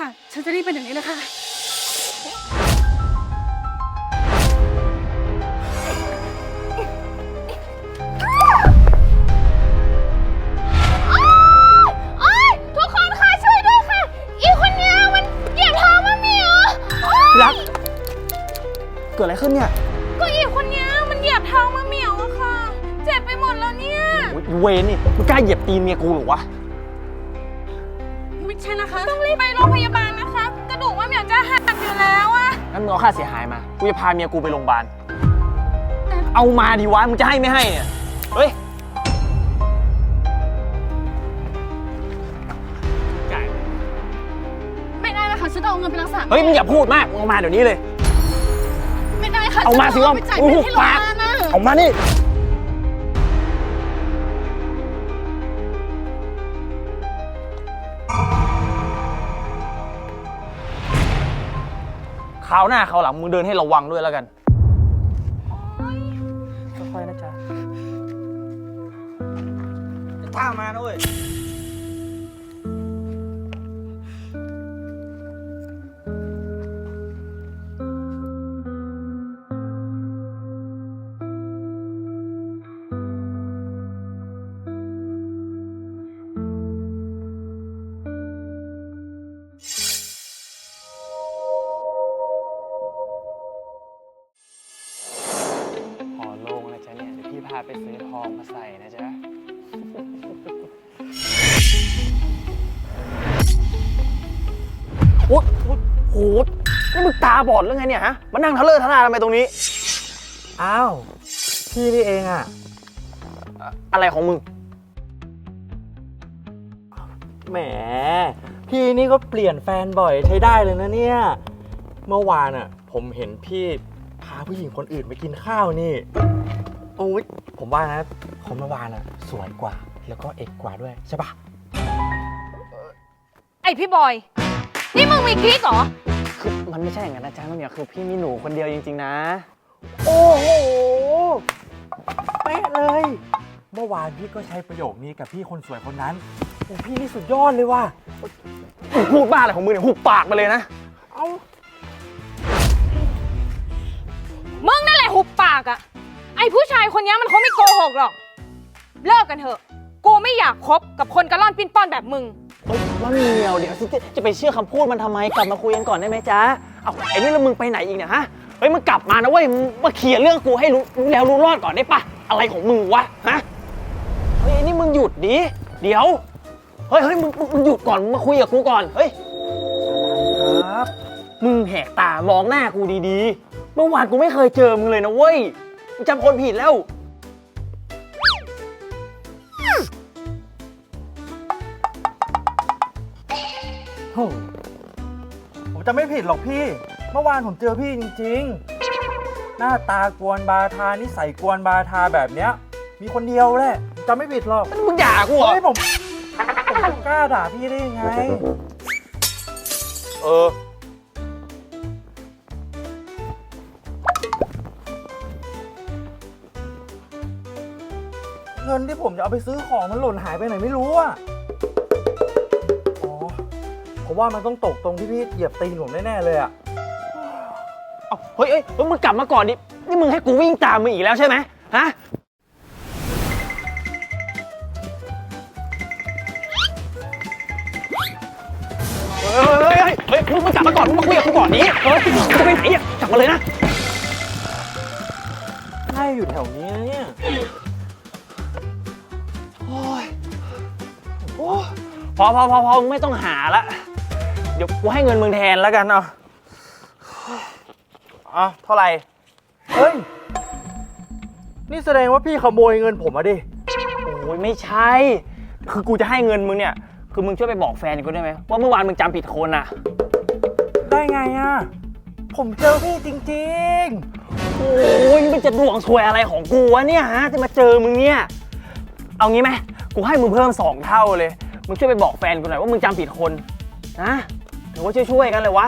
ค่ะ ฉันจะรีบไปเดี๋ยวนี้เลยค่ะ โอ๊ยทุกคนค่ะ ช่วยด้วยค่ะ อีคนเนี้ยมันเหยียบเท้ามะเหมียวโอ๊ยรัก เกิดอะไรขึ้นเนี่ยก็อีคนเนี้ยมันเหยียบเท้ามะเหมียวอะค่ะ เจ็บไปหมดแล้วเนี่ย โอ๊ยเวนนี่มึงกล้าเหยียบตีนเมียกูเหรอวะ ไม่ใช่นะคะ ต้องรีบไปโรงพยาบาลนะคะ กระดูกมะเหมียวจะหักอยู่แล้วอะงั้นมึงเอาค่าเสียหายมา กูจะพาเมียกูไปโรงพยาบาล เอามาดิวะ มึงจะให้ไม่ให้เนี่ย เฮ้ย จ่าย ไม่ได้นะคะฉันต้องเอาเงินไปรักษาเฮ้ย มึงอย่าพูดมากมึงเอามาเดี๋ยวนี้เลย ไม่ได้ค่ะเอามาสิฉันว่าต้งไปจ่ายโอ้เงิโหนที่โรงพยาบาลนะ เอามานี่ คราวหน้าคราวหลังมึงเดินให้ระวังด้วยแล้วกัน ค่อยๆนะจ๊ะถ้ามานะเว้ย ไปซื้อทองมาใส่นะจ๊ะ โอ๊ยโอ๊ยโหนี่มึงตาบอดหรือไงเนี่ยฮะ มานั่งทะเลอะทะลาทำไมตรงนี้ อ้าว พี่นี่เองอะอะอะไรของมึง แหม พี่นี่ก็เปลี่ยนแฟนบ่อยใช้ได้เลยนะเนี่ย เมื่อวานอะผมเห็นพี่พาผู้หญิงคนอื่นไปกินข้าวนี่ โอ้ยผมว่านะคนเมื่อวานอะสวยกว่า แล้วก็เอกกว่าด้วยใช่ปะไอพี่บอย นี่มึงมีกิ๊กเหรอ คือมันไม่ใช่อย่างนั้นนะจ๊ะมันเนี่ยคือพี่มีหนูคนเดียวจริง ๆ นะ โอ้โหเป๊ะเลย เมื่อวานพี่ก็ใช้ประโยคนี้กับพี่คนสวยคนนั้นโอ้พี่นี่สุดยอดเลยว่ะมึงพูดบ้าอะไรของมึงเนี่ยหุบปากไปเลยนะ เอ้ามึงนั่นแหละหุบปากอะ ไอผู้ชายคนนี้มันคงไม่โกหกหรอก เลิกกันเถอะ กูไม่อยากคบกับคนกระล่อนปิ้นป้อนแบบมึง เฮ้ยมะเหมียวเดี๋ยวสิจะจะไปเชื่อคำพูดมันทำไมกลับมาคุยกันก่อนได้ไหมจ๊ะเอาไอ้นี่แล้วมึงไปไหนอีกเนี่ยฮะเฮ้ยมึงกลับมานะเว้ยมึงมาเคลียร์เรื่องกูให้รู้รู้แล้วรู้รอดก่อนได้ปะอะไรของมึงวะฮะเฮ้ยไอ้นี่มึงหยุดดิเดี๋ยวเฮ้ยเฮ้ยมึงมึงมึงหยุดก่อนมึงมาคุยกับกูก่อนเฮ้ยครับมึงแหกตามองหน้ากูดีๆ เมื่อวานกูไม่เคยเจอมึงเลยนะเว้ย จำคนผิดแล้ว โอ้ผมจะไม่ผิดหรอกพี่ เมื่อวานผมเจอพี่จริง ๆ หน้าตากวนบาทานิสัยกวนบาทาแบบเนี้ย มีคนเดียวแหละผมจะไม่ผิดหรอกมึงด่ากูเหรอ เฮ้ยผมผมกล้าด่าพี่ได้ยังไง เออ เงินที่ผมจะเอาไปซื้อของมันหล่นหายไปไหนไม่รู้อะอ๋อผมว่ามันต้องตกตรงที่พี่เหยียบตีนผมแน่ๆเลยอะเอาเฮ้ยเอ้ยเฮ้ยมึงกลับมาก่อนดิ นี่มึงให้กูวิ่งตามมึงอีกแล้วใช่ไหมฮะ เฮ้ยเฮ้ยเฮ้ยเฮ้ยมึงมึงกลับมาก่อน มึงมาคุยกับกูก่อนนี้เฮ้ยมึงจะไปไหนอะ กลับมาเลยนะใช่อยู่แถวนี้นะเนี่ย พอพอพอพอมึงไม่ต้องหาละ เดี๋ยวกูให้เงินมึงแทนแล้วกันเอาเอาเท่าไหร่ เฮ้ย นี่แสดงว่าพี่ขโมยเงินผมอะดิ โอ้ยไม่ใช่ คือกูจะให้เงินมึงเนี่ย คือมึงช่วยไปบอกแฟนกูได้ไหมว่าเมื่อวานมึงจำผิดคนอะ ได้ไงอะผมเจอพี่จริงโอ้ยมันจะดวงซวยอะไรของกูวะเนี่ยฮะจะมาเจอมึงเนี่ย เอางี้ไหมกูให้มึงเพิ่มสองเท่าเลย มึงช่วยไปบอกแฟนกูหน่อยว่ามึงจำผิดคนนะถือว่าช่วยๆกันเลยวะ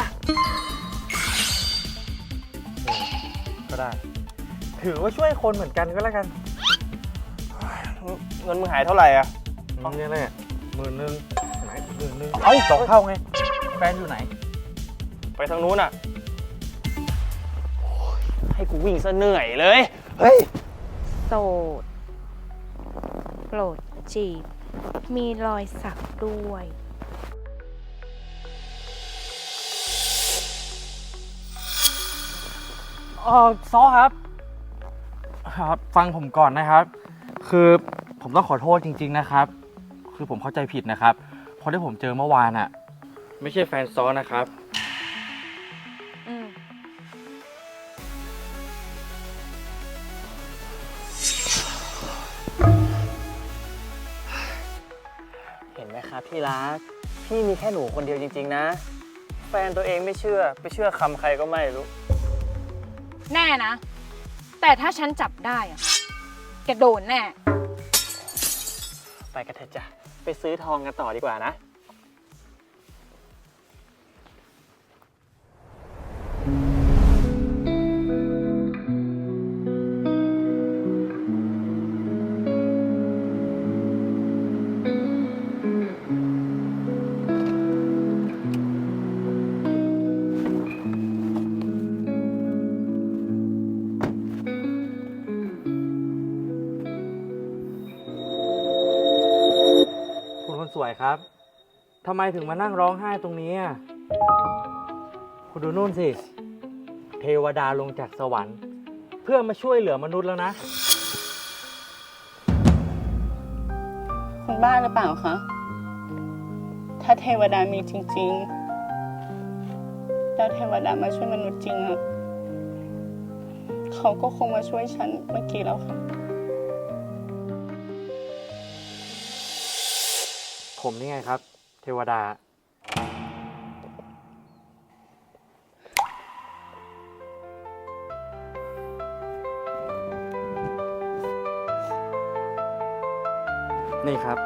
ๆก็ได้ ถือว่าช่วยคนเหมือนกันก็แล้วกันเงินมึงหายเท่าไหร่อะนี่แหละหมื่นหนึ่งไหนหมื่นหนึ่งเอ้าสองเท่าไงฟนอยู่ไหน ไปทางนู้นอะโอ้ยให้กูวิ่งซะเหนื่อยเลย เฮ้ย โสดโปรดจีบ มีรอยสักด้วย เออซอครับ ครับ ฟังผมก่อนนะครับ คือผมต้องขอโทษจริง ๆนะครับ คือผมเข้าใจผิดนะครับเพราะที่ผมเจอเมื่อวานอะไม่ใช่แฟนซอนะครับ ห็นไหมครับพี่รัก พี่มีแค่หนูคนเดียวจริง ๆ นะ แฟนตัวเองไม่เชื่อ ไปเชื่อคำใครก็ไม่รู้ แน่นะ แต่ถ้าฉันจับได้อะแกโดนแน่ ไปกันเถอะจ้ะ ไปซื้อทองกันต่อดีกว่านะ คุณคนสวยครับทำไมถึงมานั่งร้องไห้ตรงนี้อะคุณดูนู่นสิ เทวดาลงจากสวรรค์ เพื่อมาช่วยเหลือมนุษย์แล้วนะ คุณบ้าหรือเปล่าคะ ถ้าเทวดามีจริงๆ แล้วเทวดามาช่วยมนุษย์จริงอะเขาก็คงมาช่วยฉันเมื่อกี้แล้วค่ะ ผมนี่ไงครับ เทวดา นี่ครับ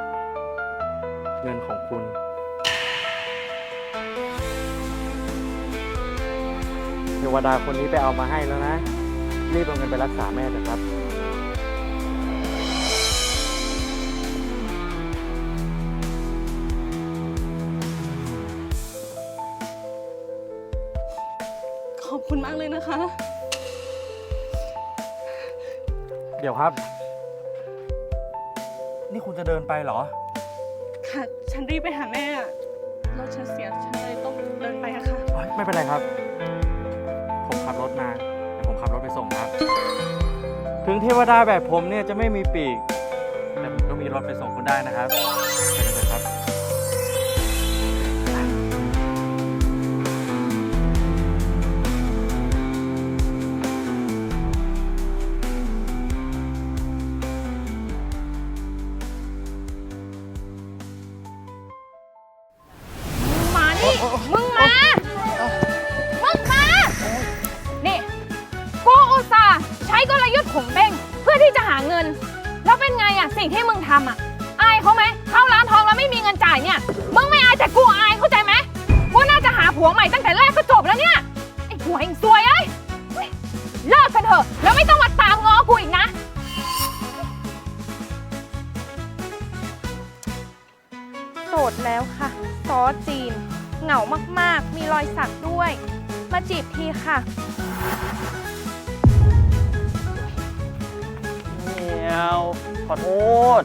เงินของคุณ เทวดาคนนี้ไปเอามาให้แล้วนะ รีบเอาเงินไปรักษาแม่เถอะครับ นะคะ เดี๋ยวครับ นี่คุณจะเดินไปเหรอ ค่ะ ฉันรีบไปหาแม่อะรถฉันเสีย ฉันเลยต้องเดินไปอะค่ะไม่เป็นไรครับ ผมขับรถมาเดี๋ยวผมขับรถไปส่งครับ ถึงเทวดาแบบผมเนี่ยจะไม่มีปีก แต่ผมก็มีรถไปส่งคุณได้นะครับ ไป อสจีน เหงามากๆ มีรอยสักด้วย มาจีบทีค่ะเนียวขอโทษ